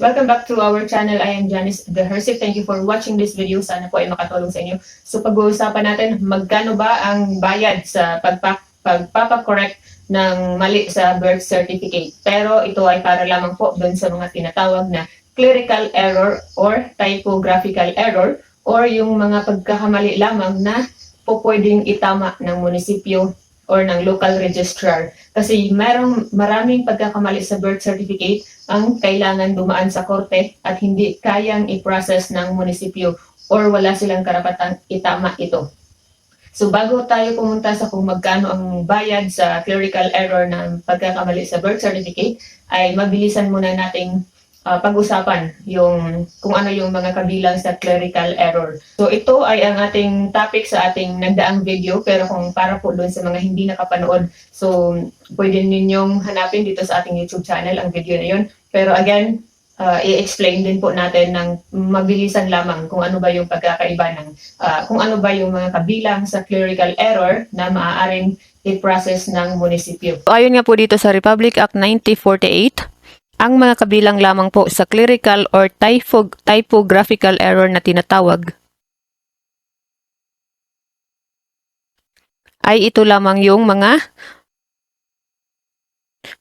Welcome back to our channel. I am Janice The Hersip. Thank you for watching this video. Sana po ay makatulong sa inyo. So pag-uusapan natin, magkano ba ang bayad sa pagpa pagpapakorek ng mali sa birth certificate. Pero ito ay para lamang po doon sa mga tinatawag na clerical error or typographical error or yung mga pagkakamali lamang na po pwedeng itama ng munisipyo or ng local registrar. Kasi merong maraming pagkakamali sa birth certificate ang kailangan dumaan sa korte at hindi kayang i-process ng munisipyo or wala silang karapatang itama ito. So bago tayo pumunta sa kung magkano ang bayad sa clerical error ng pagkakamali sa birth certificate, ay mabilisan muna nating ah, pag-usapan yung kung ano yung mga kabilang sa clerical error. So ito ay ang ating topic sa ating nagdaang video pero kung para po doon sa mga hindi nakapanood, so pwede ninyong hanapin dito sa ating YouTube channel ang video na yun. Pero again, ah, i-explain din po natin ng mabilisan lamang kung ano ba yung pagkakaiba ng ah, kung ano ba yung mga kabilang sa clerical error na maaaring i-process ng munisipyo. Ayon nga po dito sa Republic Act 1948, ang mga kabilang lamang po sa clerical or typo- typographical error na tinatawag ay ito lamang yung mga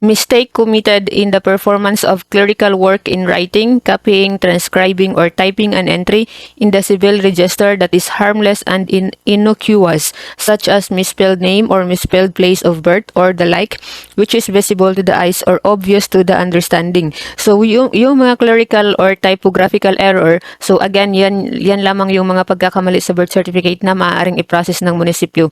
mistake committed in the performance of clerical work in writing, copying, transcribing, or typing an entry in the civil register that is harmless and in innocuous, such as misspelled name or misspelled place of birth or the like, which is visible to the eyes or obvious to the understanding. So yung, yung mga clerical or typographical error, so again, yan, yan lamang yung mga pagkakamali sa birth certificate na maaaring i-process ng munisipyo.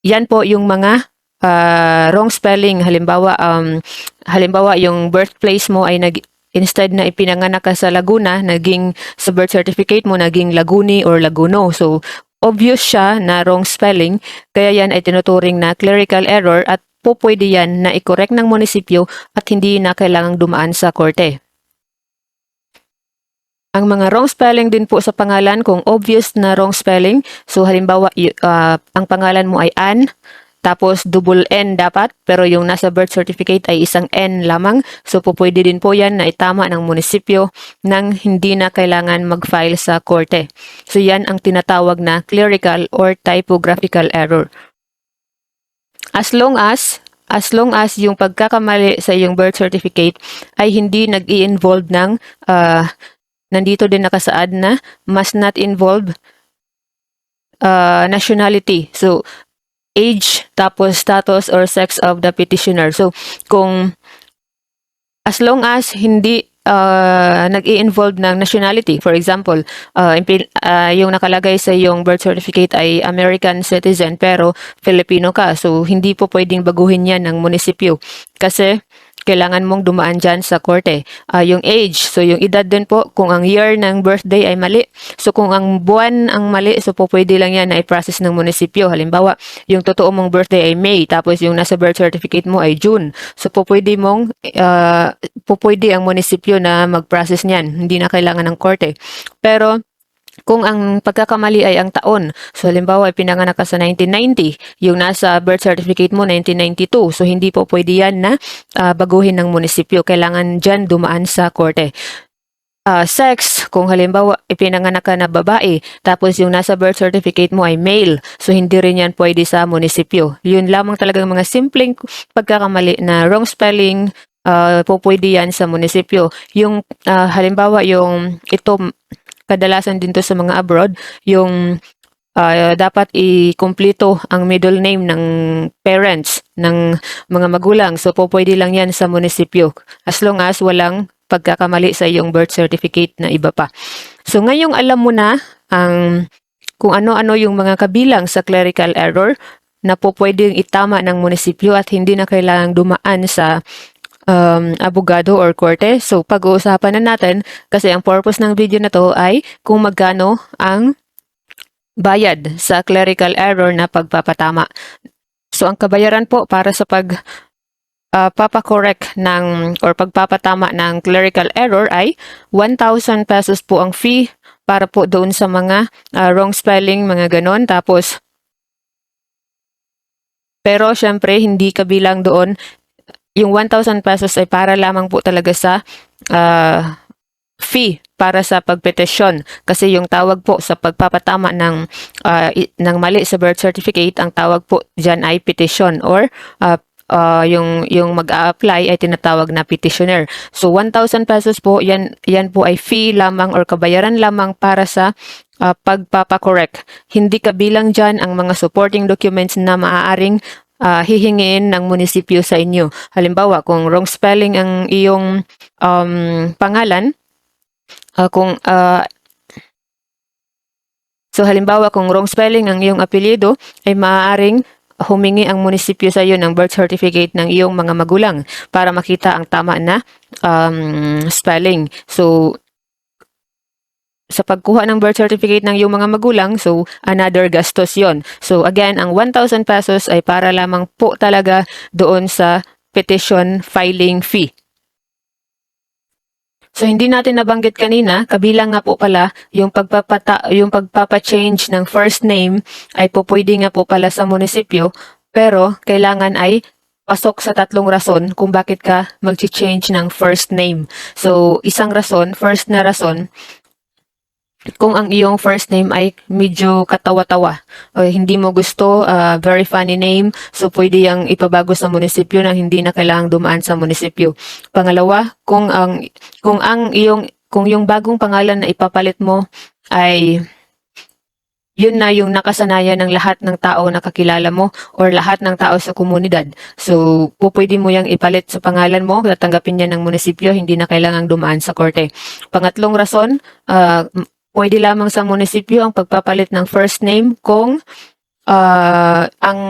Yan po yung mga ah, wrong spelling. Halimbawa, um, halimbawa yung birthplace mo ay nag instead na ipinanganak ka sa Laguna, naging sa birth certificate mo naging Laguni or Laguno. So obvious siya na wrong spelling, kaya yan ay tinuturing na clerical error at po pwede yan na i-correct ng munisipyo at hindi na kailangang dumaan sa korte. Ang mga wrong spelling din po sa pangalan, kung obvious na wrong spelling, so halimbawa ah, ang pangalan mo ay Ann, tapos double N dapat, pero yung nasa birth certificate ay isang N lamang. So po din po yan na itama ng munisipyo nang hindi na kailangan mag-file sa korte. So yan ang tinatawag na clerical or typographical error. As long as as long as yung pagkakamali sa iyong birth certificate ay hindi nag-i-involve ng ah, nandito din nakasaad na must not involve uh, nationality. So, age, tapos status or sex of the petitioner. So, kung as long as hindi uh, nag-i-involve ng nationality, for example, uh, uh, yung nakalagay sa yung birth certificate ay American citizen pero Filipino ka. So, hindi po pwedeng baguhin yan ng munisipyo. Kasi, kailangan mong dumaan dyan sa korte. Ah, yung age, so yung edad din po, kung ang year ng birthday ay mali. So kung ang buwan ang mali, so po pwede lang yan na i-process ng munisipyo. Halimbawa, yung totoo mong birthday ay May, tapos yung nasa birth certificate mo ay June. So po pwede mong, ah, po pwede ang munisipyo na mag-process niyan. Hindi na kailangan ng korte. Pero, kung ang pagkakamali ay ang taon, so halimbawa ay pinanganak ka sa 1990, yung nasa birth certificate mo 1992, so hindi po pwede yan na ah, baguhin ng munisipyo. Kailangan dyan dumaan sa korte. Ah, sex, kung halimbawa ipinanganak ka na babae, tapos yung nasa birth certificate mo ay male, so hindi rin yan pwede sa munisipyo. Yun lamang talagang mga simpleng pagkakamali na wrong spelling, ah, po pwede yan sa munisipyo. Yung ah, halimbawa yung ito kadalasan din to sa mga abroad, yung ah, dapat i-kumplito ang middle name ng parents, ng mga magulang. So, po pwede lang yan sa munisipyo as long as walang pagkakamali sa iyong birth certificate na iba pa. So, ngayong alam mo na ang kung ano-ano yung mga kabilang sa clerical error na po pwedeng itama ng munisipyo at hindi na kailangang dumaan sa um, abogado or korte. So, pag-uusapan na natin kasi ang purpose ng video na to ay kung magkano ang bayad sa clerical error na pagpapatama. So, ang kabayaran po para sa pag uh, papakorek ng or pagpapatama ng clerical error ay 1,000 pesos po ang fee para po doon sa mga uh, wrong spelling, mga ganon. Tapos, pero syempre, hindi kabilang doon yung 1,000 pesos ay para lamang po talaga sa ah, fee para sa pagpetisyon kasi yung tawag po sa pagpapatama ng i- ng mali sa birth certificate ang tawag po diyan ay petition or ah, ah, yung yung mag-a-apply ay tinatawag na petitioner. So 1,000 pesos po yan yan po ay fee lamang or kabayaran lamang para sa ah, pagpapa-correct. Hindi kabilang diyan ang mga supporting documents na maaaring ah, hihingin ng munisipyo sa inyo. Halimbawa, kung wrong spelling ang iyong um, pangalan, ah, kung ah, So halimbawa kung wrong spelling ang iyong apelyido ay maaaring humingi ang munisipyo sa iyo ng birth certificate ng iyong mga magulang para makita ang tama na um, spelling. So sa pagkuha ng birth certificate ng iyong mga magulang, so another gastos yon. So again, ang 1,000 pesos ay para lamang po talaga doon sa petition filing fee. So hindi natin nabanggit kanina, kabilang nga po pala yung pagpapata yung pagpapa-change ng first name ay po pwede nga po pala sa munisipyo, pero kailangan ay pasok sa tatlong rason kung bakit ka mag-change ng first name. So isang rason, first na rason, kung ang iyong first name ay medyo katawa-tawa o hindi mo gusto, ah, very funny name, so pwede yung ipabago sa munisipyo na hindi na kailangang dumaan sa munisipyo. Pangalawa, kung ang kung ang iyong kung yung bagong pangalan na ipapalit mo ay yun na yung nakasanayan ng lahat ng tao na kakilala mo or lahat ng tao sa komunidad. So, po pwede mo yung ipalit sa pangalan mo, tatanggapin niya ng munisipyo, hindi na kailangang dumaan sa korte. Pangatlong rason, m- pwede lamang sa munisipyo ang pagpapalit ng first name kung ah, ang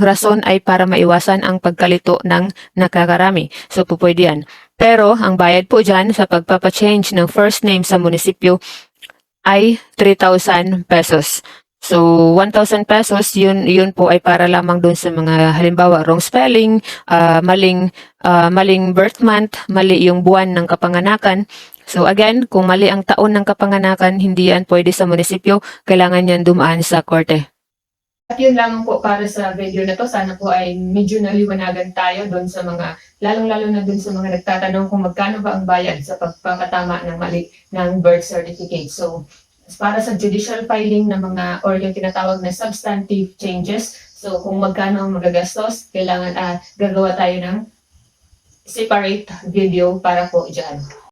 rason ay para maiwasan ang pagkalito ng nakakarami. So, po pwede yan. Pero, ang bayad po dyan sa pagpapachange ng first name sa munisipyo ay 3,000 pesos. So, 1,000 pesos, yun, yun po ay para lamang dun sa mga halimbawa, wrong spelling, ah, maling, ah, maling birth month, mali yung buwan ng kapanganakan. So again, kung mali ang taon ng kapanganakan, hindi yan pwede sa munisipyo, kailangan yan dumaan sa korte. At yun lamang po para sa video na to. Sana po ay medyo naliwanagan tayo doon sa mga, lalong-lalo na doon sa mga nagtatanong kung magkano ba ang bayad sa pagpapatama ng mali ng birth certificate. So, para sa judicial filing ng mga or yung tinatawag na substantive changes, so kung magkano ang magagastos, kailangan ah, gagawa tayo ng separate video para po dyan.